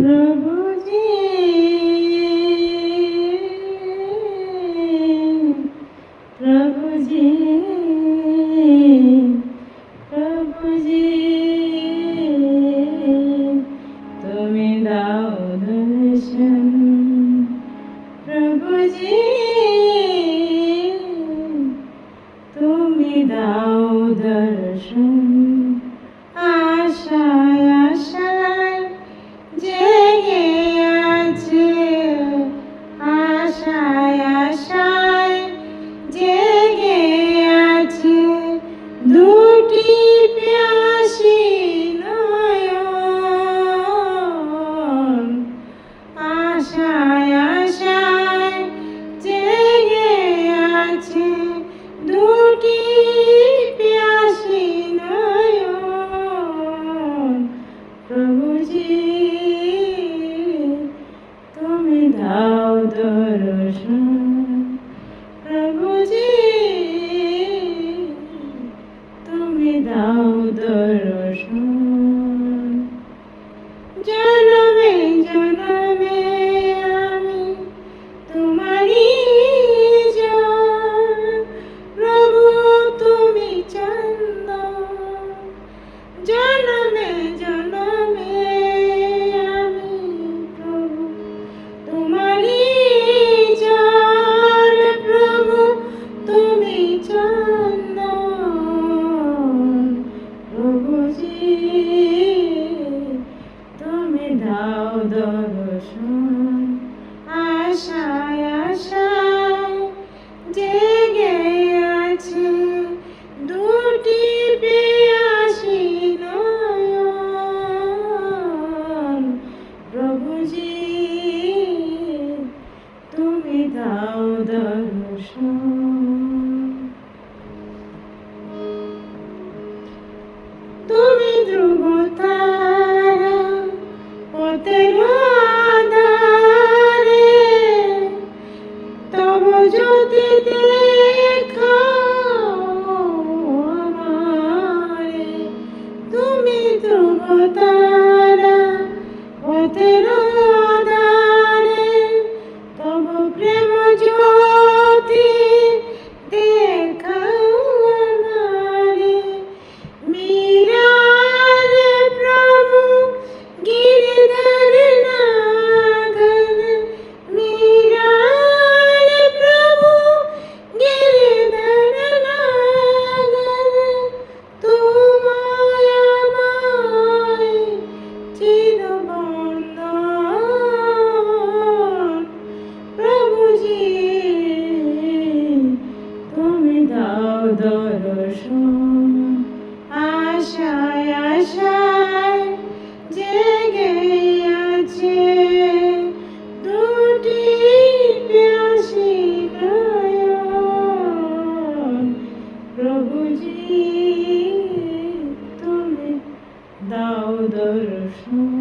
প্রভুজি। প্রভুজি। প্রভুজি। তুমি দাও দর্শন। প্রভুজি। তুমি দাও দুটি প্যাসি নয়ন। আশায় আশায় জেগে আছে দুটি প্যাসি নয়ন। প্রভুজি জনমে জনমে আমি প্রভু। তোমারই জন প্রভু তুমি চন্দ প্রভুজি তুমি দাও দর্শন। আমারে তুমি ধ্রুব দর্শন। আশায় আশায় জেগে আছে দুটি প্যাসি নয়ন। প্রভুজি তুমি দাও দর্শন।